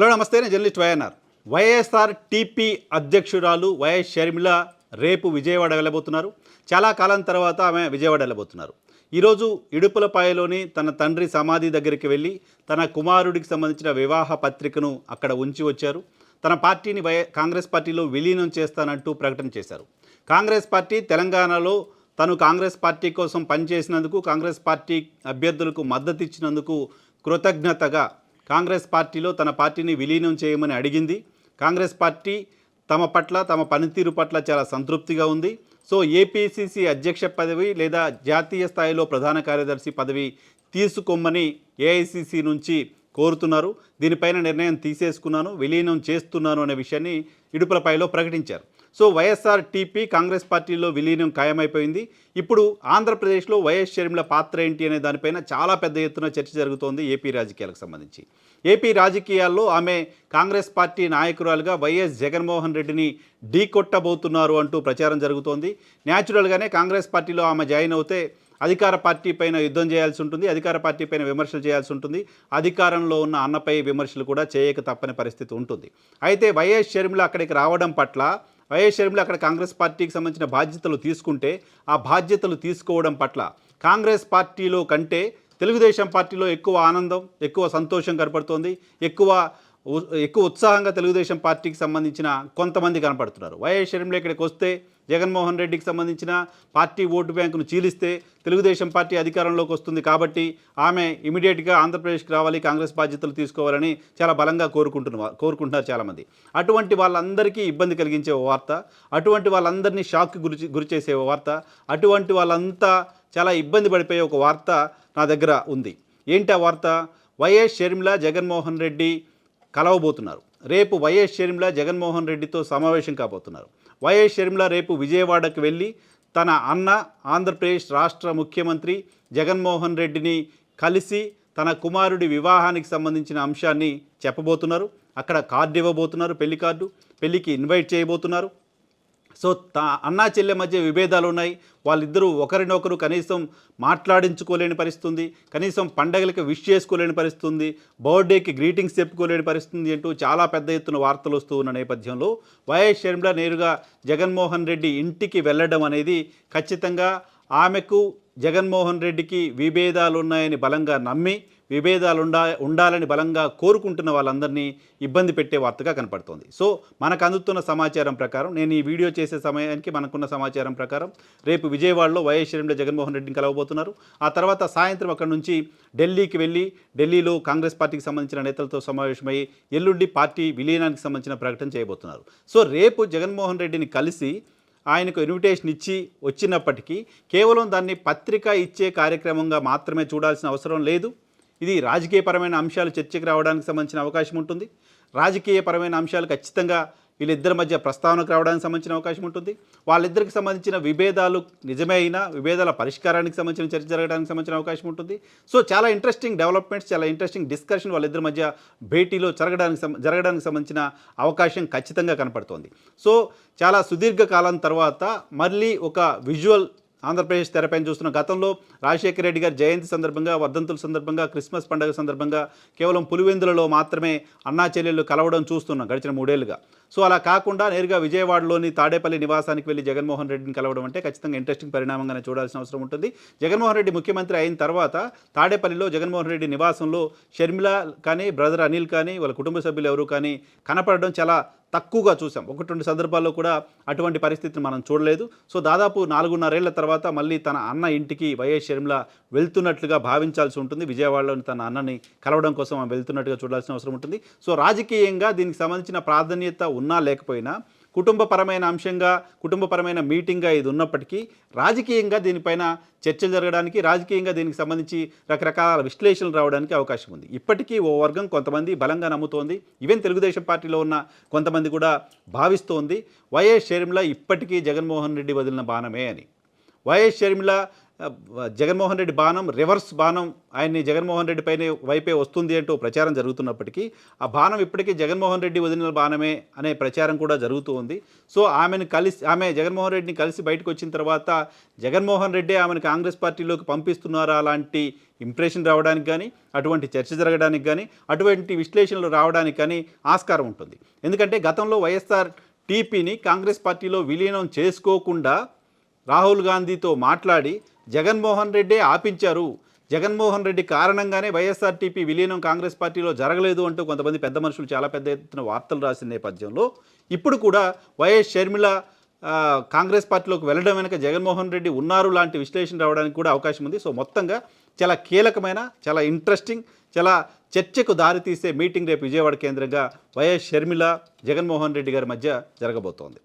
Hello నమస్తే నేను journalist YNR. YSR TP అధ్యక్షురాలు వైఎస్ షర్మిల రేపు విజయవాడ వెళ్ళబోతున్నారు. చాలా కాలం తర్వాత ఆమె విజయవాడ వెళ్ళబోతున్నారు. ఈరోజు ఇడుపులపాయలోని తన తండ్రి సమాధి దగ్గరికి వెళ్ళి తన కుమారుడికి సంబంధించిన వివాహ పత్రికను అక్కడ ఉంచి వచ్చారు. తన పార్టీని వై కాంగ్రెస్ పార్టీలో విలీనం చేస్తానంటూ ప్రకటన చేశారు. కాంగ్రెస్ పార్టీ తెలంగాణలో తను కాంగ్రెస్ పార్టీ కోసం పనిచేసినందుకు కాంగ్రెస్ పార్టీ అభ్యర్థులకు మద్దతు ఇచ్చినందుకు కృతజ్ఞతగా కాంగ్రెస్ పార్టీలో తన పార్టీని విలీనం చేయమని అడిగింది. కాంగ్రెస్ పార్టీ తమ పట్ల తమ పనితీరు పట్ల చాలా సంతృప్తిగా ఉంది. సో ఏపీసీసీ అధ్యక్ష పదవి లేదా జాతీయ స్థాయిలో ప్రధాన కార్యదర్శి పదవి తీసుకోమని ఏఐసిసి నుంచి కోరుతున్నారు. దీనిపైన నిర్ణయం తీసేసుకున్నాను విలీనం చేస్తున్నాను అనే విషయాన్ని ఇడుపులపైలో ప్రకటించారు. సో వైఎస్ఆర్ టీపీ కాంగ్రెస్ పార్టీలో విలీనం ఖాయమైపోయింది. ఇప్పుడు ఆంధ్రప్రదేశ్లో వైఎస్ షర్మిల పాత్ర ఏంటి అనే దానిపైన చాలా పెద్ద ఎత్తున చర్చ జరుగుతోంది ఏపీ రాజకీయాలకు సంబంధించి. ఏపీ రాజకీయాల్లో ఆమె కాంగ్రెస్ పార్టీ నాయకురాలుగా వైఎస్ జగన్మోహన్ రెడ్డిని ఢీకొట్టబోతున్నారు అంటూ ప్రచారం జరుగుతోంది. న్యాచురల్గానే కాంగ్రెస్ పార్టీలో ఆమె జాయిన్ అవుతే అధికార పార్టీ పైన యుద్ధం చేయాల్సి ఉంటుంది అధికార పార్టీ పైన విమర్శలు చేయాల్సి ఉంటుంది అధికారంలో ఉన్న అన్నపై విమర్శలు కూడా చేయక తప్పని పరిస్థితి ఉంటుంది. అయితే వైఎస్ షర్మిల అక్కడికి రావడం పట్ల వైఎస్ షర్మిల అక్కడ కాంగ్రెస్ పార్టీకి సంబంధించిన బాధ్యతలు తీసుకుంటే ఆ బాధ్యతలు తీసుకోవడం పట్ల కాంగ్రెస్ పార్టీలో కంటే తెలుగుదేశం పార్టీలో ఎక్కువ ఆనందం ఎక్కువ సంతోషం కనపడుతోంది ఎక్కువ ఎక్కువ ఉత్సాహంగా తెలుగుదేశం పార్టీకి సంబంధించిన కొంతమంది కనపడుతున్నారు. వైఎస్ షర్మిల ఇక్కడికి వస్తే జగన్మోహన్ రెడ్డికి సంబంధించిన పార్టీ ఓటు బ్యాంకును చీలిస్తే తెలుగుదేశం పార్టీ అధికారంలోకి వస్తుంది కాబట్టి ఆమె ఇమీడియట్గా ఆంధ్రప్రదేశ్కి రావాలి కాంగ్రెస్ బాధ్యతలు తీసుకోవాలని చాలా బలంగా కోరుకుంటున్న కోరుకుంటున్నారు చాలామంది. అటువంటి వాళ్ళందరికీ ఇబ్బంది కలిగించే ఓ వార్త అటువంటి వాళ్ళందరినీ షాక్ గురి గురిచేసే వార్త అటువంటి వాళ్ళంతా చాలా ఇబ్బంది పడిపోయే ఒక వార్త నా దగ్గర ఉంది. ఏంటి ఆ వార్త? వైఎస్ షర్మిల జగన్మోహన్ రెడ్డి కలవబోతున్నారు. రేపు వైఎస్ షర్మిల జగన్మోహన్ రెడ్డితో సమావేశం కాబోతున్నారు. వైఎస్ షర్మిల రేపు విజయవాడకు వెళ్ళి తన అన్న ఆంధ్రప్రదేశ్ రాష్ట్ర ముఖ్యమంత్రి జగన్మోహన్ రెడ్డిని కలిసి తన కుమారుడి వివాహానికి సంబంధించిన అంశాన్ని చెప్పబోతున్నారు. అక్కడ కార్డు ఇవ్వబోతున్నారు పెళ్ళి కార్డు. పెళ్ళికి ఇన్వైట్ చేయబోతున్నారు. సో తా అన్నా చెల్లె మధ్య విభేదాలు ఉన్నాయి. వాళ్ళిద్దరూ ఒకరినొకరు కనీసం మాట్లాడించుకోలేని పరిస్థితుంది. కనీసం పండగలకి విష్ చేసుకోలేని పరిస్థితుంది. బర్త్డేకి గ్రీటింగ్స్ చెప్పుకోలేని పరిస్థితుంది అంటూ చాలా పెద్ద ఎత్తున వార్తలు వస్తూ ఉన్న నేపథ్యంలో వైఎస్ షర్మిల నేరుగా జగన్మోహన్ రెడ్డి ఇంటికి వెళ్ళడం అనేది ఖచ్చితంగా ఆమెకు జగన్మోహన్ రెడ్డికి విభేదాలు ఉన్నాయని బలంగా నమ్మి విభేదాలు ఉండా ఉండాలని బలంగా కోరుకుంటున్న వాళ్ళందరినీ ఇబ్బంది పెట్టే వార్తగా కనపడుతోంది. సో మనకు అందుతున్న సమాచారం ప్రకారం నేను ఈ వీడియో చేసే సమయానికి మనకున్న సమాచారం ప్రకారం రేపు విజయవాడలో వైఎస్ షర్మిల జగన్మోహన్ రెడ్డిని కలవబోతున్నారు. ఆ తర్వాత సాయంత్రం అక్కడి నుంచి ఢిల్లీకి వెళ్ళి ఢిల్లీలో కాంగ్రెస్ పార్టీకి సంబంధించిన నేతలతో సమావేశమై ఎల్లుండి పార్టీ విలీనానికి సంబంధించిన ప్రకటన చేయబోతున్నారు. సో రేపు జగన్మోహన్ రెడ్డిని కలిసి ఆయనకు ఇన్విటేషన్ ఇచ్చి వచ్చినప్పటికీ కేవలం దాన్ని పత్రిక ఇచ్చే కార్యక్రమంగా మాత్రమే చూడాల్సిన అవసరం లేదు. ఇది రాజకీయపరమైన అంశాలు చర్చకు రావడానికి సంబంధించిన అవకాశం ఉంటుంది. రాజకీయపరమైన అంశాలు ఖచ్చితంగా వీళ్ళిద్దరి మధ్య ప్రస్తావనకు రావడానికి సంబంధించిన అవకాశం ఉంటుంది. వాళ్ళిద్దరికి సంబంధించిన విభేదాలు నిజమే అయినా విభేదాల పరిష్కారానికి సంబంధించిన చర్చ జరగడానికి సంబంధించిన అవకాశం ఉంటుంది. సో చాలా ఇంట్రెస్టింగ్ డెవలప్మెంట్స్ చాలా ఇంట్రెస్టింగ్ డిస్కషన్ వాళ్ళిద్దరి మధ్య భేటీలో జరగడానికి జరగడానికి సంబంధించిన అవకాశం ఖచ్చితంగా కనపడుతోంది. సో చాలా సుదీర్ఘ కాలం తర్వాత మళ్ళీ ఒక విజువల్ ఆంధ్రప్రదేశ్ తెరపైన చూస్తున్న గతంలో రాజశేఖర రెడ్డి గారి జయంతి సందర్భంగా వర్ధంతుల సందర్భంగా క్రిస్మస్ పండుగ సందర్భంగా కేవలం పులివెందులలో మాత్రమే అన్నా చెల్లెళ్ళు కలవడం చూస్తున్నాం గడిచిన మూడేళ్ళుగా. సో అలా కాకుండా నేరుగా విజయవాడలోని తాడేపల్లి నివాసానికి వెళ్ళి జగన్మోహన్ రెడ్డిని కలవడం అంటే ఖచ్చితంగా ఇంట్రెస్టింగ్ పరిణామంగానే చూడాల్సిన అవసరం ఉంటుంది. జగన్మోహన్ రెడ్డి ముఖ్యమంత్రి అయిన తర్వాత తాడేపల్లిలో జగన్మోహన్ రెడ్డి నివాసంలో షర్మిల కానీ బ్రదర్ అనిల్ కానీ వాళ్ళ కుటుంబ సభ్యులు ఎవరు కానీ కనపడడం చాలా తక్కువగా చూసాం. ఒకటి రెండు సందర్భాల్లో కూడా అటువంటి పరిస్థితిని మనం చూడలేదు. సో దాదాపు నాలుగున్నరేళ్ళ తర్వాత మళ్ళీ తన అన్న ఇంటికి వైఎస్ షర్మిల వెళ్తున్నట్లుగా భావించాల్సి ఉంటుంది. విజయవాడలోని తన అన్నని కలవడం కోసం ఆమె వెళ్తున్నట్టుగా చూడాల్సిన అవసరం ఉంటుంది. సో రాజకీయంగా దీనికి సంబంధించిన ప్రాధాన్యత ఉన్నా లేకపోయినా కుటుంబపరమైన అంశంగా కుటుంబపరమైన మీటింగ్గా ఇది ఉన్నప్పటికీ రాజకీయంగా దీనిపైన చర్చలు జరగడానికి రాజకీయంగా దీనికి సంబంధించి రకరకాల విశ్లేషణలు రావడానికి అవకాశం ఉంది. ఇప్పటికీ ఓ వర్గం కొంతమంది బలంగా నమ్ముతోంది. ఈవెన్ తెలుగుదేశం పార్టీలో ఉన్న కొంతమంది కూడా భావిస్తోంది. వైఎస్ షర్మిల ఇప్పటికీ జగన్మోహన్ రెడ్డి వదిలిన బాణమే అని. వైఎస్ షర్మిల జగన్మోహన్ రెడ్డి బాణం రివర్స్ బాణం ఆయన్ని జగన్మోహన్ రెడ్డి పైన వైపే వస్తుంది అంటూ ప్రచారం జరుగుతున్నప్పటికీ ఆ బాణం ఇప్పటికీ జగన్మోహన్ రెడ్డి వదిలిన బాణమే అనే ప్రచారం కూడా జరుగుతూ ఉంది. సో ఆమెను కలిసి ఆమె జగన్మోహన్ రెడ్డిని కలిసి బయటకు వచ్చిన తర్వాత జగన్మోహన్ రెడ్డి ఆమెను కాంగ్రెస్ పార్టీలోకి పంపిస్తున్నారా అలాంటి ఇంప్రెషన్ రావడానికి కానీ అటువంటి చర్చ జరగడానికి కానీ అటువంటి విశ్లేషణలు రావడానికి కానీ ఆస్కారం ఉంటుంది. ఎందుకంటే గతంలో వైఎస్ఆర్ టీపీని కాంగ్రెస్ పార్టీలో విలీనం చేసుకోకుండా రాహుల్ గాంధీతో మాట్లాడి జగన్మోహన్ రెడ్డే ఆపించారు. జగన్మోహన్ రెడ్డి కారణంగానే వైఎస్ఆర్టీపీ విలీనం కాంగ్రెస్ పార్టీలో జరగలేదు అంటూ కొంతమంది పెద్ద మనుషులు చాలా పెద్ద ఎత్తున వార్తలు రాసిన నేపథ్యంలో ఇప్పుడు కూడా వైఎస్ షర్మిల కాంగ్రెస్ పార్టీలోకి వెళ్ళడం వెనుక జగన్మోహన్ రెడ్డి ఉన్నారు లాంటి విశ్లేషణ రావడానికి కూడా అవకాశం ఉంది. సో మొత్తంగా చాలా కీలకమైన చాలా ఇంట్రెస్టింగ్ చాలా చర్చకు దారితీసే మీటింగ్ రేపు విజయవాడ కేంద్రంగా వైఎస్ షర్మిల జగన్మోహన్ రెడ్డి గారి మధ్య జరగబోతోంది.